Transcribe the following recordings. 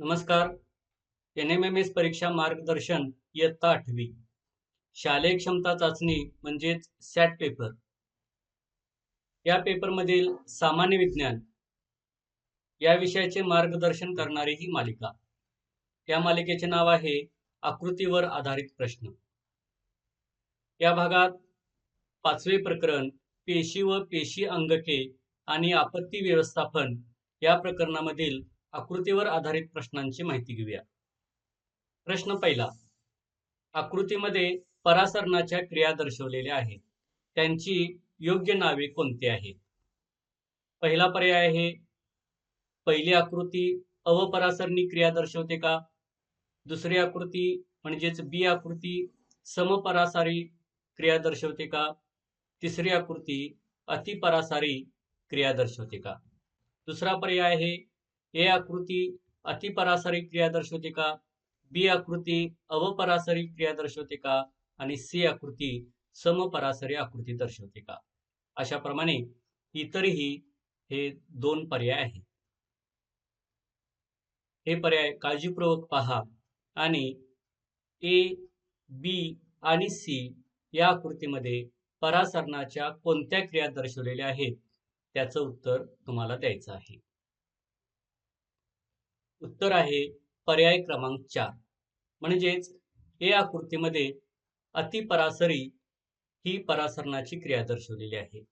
नमस्कार. N M M S परीक्षा मार्गदर्शन इयत्ता आठवी. शालेय क्षमता चाचणी म्हणजेच सॅट पेपर. या पेपरमधील सामान्य विज्ञान या विषयाचे मार्गदर्शन करणारी ही मालिका. या मालिकेचे नाव आहे आकृतीवर आधारित प्रश्न. या भागात पाचवे प्रकरण पेशी व पेशी अंगके आणि आपत्ती व्यवस्थापन या प्रकरणामधील आकृतीवर आधारित प्रश्नांची माहिती घेऊया. प्रश्न पहिला आकृतीमध्ये परासरणाच्या क्रिया दर्शवलेल्या आहेत. त्यांची योग्य नावे कोणती आहेत? पहिला पर्याय आहे पहिली आकृती अवपरासरणी क्रिया दर्शवते का? दुसरी आकृती म्हणजेच बी आकृती समपरासारी क्रिया दर्शवते का? तिसरी आकृती अतिपरासारी क्रिया दर्शवते का? दुसरा पर्याय आहे ए आकृती अतिपरासरी क्रिया दर्शवते का? बी आकृती अवपरासरी क्रिया दर्शवते का? आणि सी आकृती समपरासरी आकृती दर्शवते का? अशाप्रमाणे इतरही हे दोन पर्याय आहेत. हे पर्याय काळजीपूर्वक पहा आणि ए बी आणि सी या आकृतीमध्ये परासरणाच्या कोणत्या क्रिया दर्शवलेल्या आहेत? त्याचं उत्तर तुम्हाला द्यायचं आहे. उत्तर आहे पर्याय क्रमांक चार. म्हणजेच ए आकृतीमध्ये अतिपरासरी ही परासरणाची क्रिया दर्शवलेली आहे.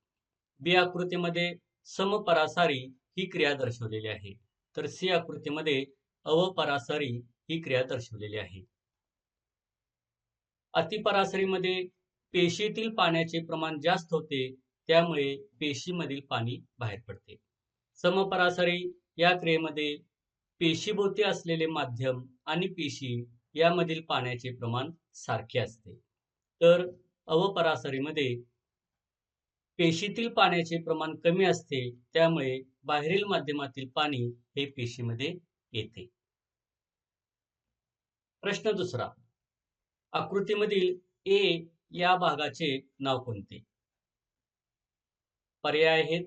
बी आकृतीमध्ये समपरासारी ही क्रिया दर्शवलेली आहे. तर सी आकृतीमध्ये अवपरासरी ही क्रिया दर्शवलेली आहे. अतिपरासरीमध्ये पेशीतील पाण्याचे प्रमाण जास्त होते त्यामुळे पेशीमधील पाणी बाहेर पडते. समपरासरी या क्रियेमध्ये पेशीभोवती असलेले माध्यम आणि पेशी यामधील पाण्याचे प्रमाण सारखे असते. तर अवपरासरीमध्ये पेशीतील पाण्याचे प्रमाण कमी असते त्यामुळे बाहेरील माध्यमातील पाणी हे पेशीमध्ये येते. प्रश्न दुसरा. आकृतीमधील ए या भागाचे नाव कोणते? पर्याय आहेत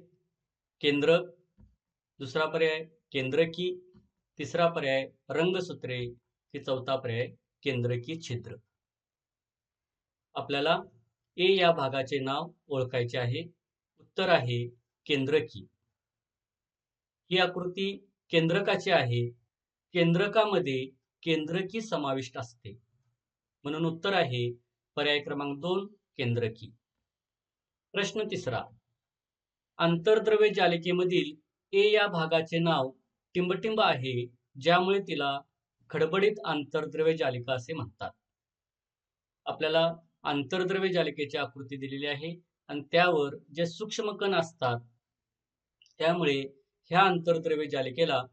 केंद्रक दुसरा पर्याय केंद्रकी तिसरा पर्याय रंगसूत्रे. की चौथा पर्याय केंद्रकी छिद्र. आपल्याला ए या भागाचे नाव ओळखायचे आहे. उत्तर आहे केंद्रकी. ही आकृती केंद्रकाची आहे. केंद्रकामध्ये केंद्रकी समाविष्ट असते. म्हणून उत्तर आहे पर्याय क्रमांक दोन केंद्रकी. प्रश्न तिसरा. आंतरद्रव्य जालिकेमधील ए या भागाचे नाव टिंबटिंब आहे ज्यामुळे तिला खडबडीत आंतरद्रव्य जालिका असे म्हणतात. आपल्याला आंतरद्रव्य जालिकेची आकृती दिलेली आहे आणि त्यावर जे सूक्ष्म कण असतात त्यामुळे ह्या आंतरद्रव्य जालिकेला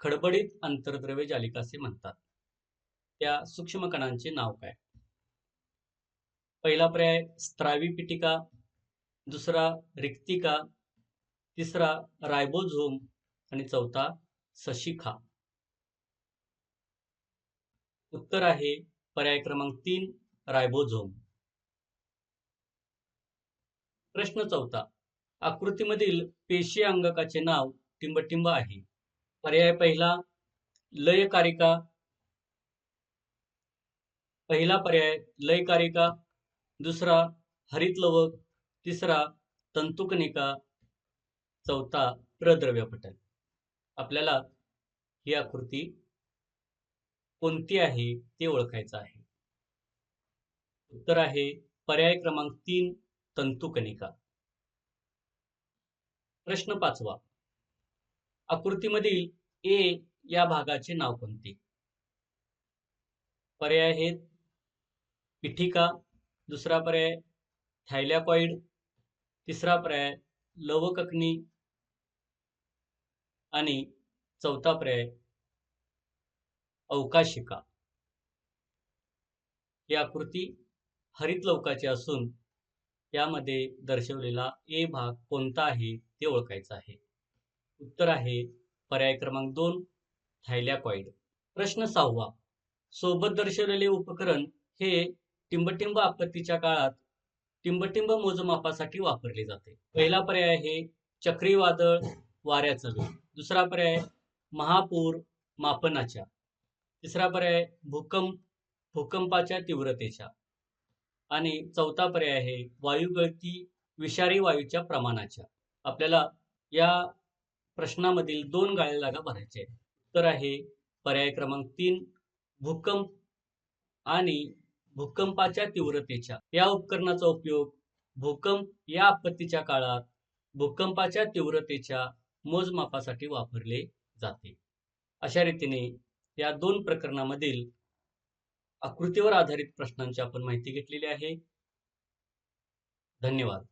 खडबडीत आंतरद्रव्य जालिका असे म्हणतात. त्या सूक्ष्म कणांचे नाव काय? पहिला पर्याय स्त्रावी पिटिका. दुसरा रिक्तिका. तिसरा रायबोझोम. आणि चौथा सशिखा. उत्तर आहे पर्याय क्रमांक तीन रायबोझोम. प्रश्न चौथा. आकृतीमधील पेशी अंगकाचे नाव टिंबटिंब आहे. पर्याय पहिला लयकारिका. पहिला पर्याय लयकारिका. दुसरा हरितलवक. तिसरा तंतुकनिका. चौथा प्रद्रव्यपटल. आपल्याला ही आकृती कोणती आहे ते ओळखायचं आहे. उत्तर आहे पर्याय क्रमांक तीन तंतुकणिका प्रश्न पाचवा. आकृतीमधील ए या भागाचे नाव कोणते? पर्याय आहेत पिठिका दुसरा पर्याय थायलॅकॉइड तिसरा पर्याय लवककणी आणि चौथा पर्याय अवकाशिका. ही आकृती हरित लवकाची असून यामध्ये दर्शवलेला ए भाग कोणता आहे ते ओळखायचं आहे. उत्तर आहे पर्याय क्रमांक दोन थायलॅकॉइड. प्रश्न सहावा सोबत दर्शवलेले उपकरण हे टिंबटिंब आपत्तीच्या काळात टिंबटिंब मोजमापासाठी वापरले जाते. पहिला पर्याय आहे चक्रीवादळ वाऱ्याचं वेग. दुसरा पर्याय महापूर मापनाच्या. तिसरा पर्याय भूकंप भूकंपाच्या तीव्रतेच्या. आणि चौथा पर्याय आहे वायुगळती विषारी वायूच्या प्रमाणाच्या. आपल्याला या प्रश्नामधील दोन गाळ्या जागा भरायच्या आहेत. उत्तर आहे पर्याय क्रमांक तीन भूकंप आणि भूकंपाच्या तीव्रतेच्या. या उपकरणाचा उपयोग भूकंप या आपत्तीच्या काळात भूकंपाच्या तीव्रतेच्या मोजमापासाठी वापरले जाते. अशा रीतीने या दोन प्रकरणामधील आकृतीवर आधारित प्रश्नांची आपण माहिती घेतलेली आहे. धन्यवाद.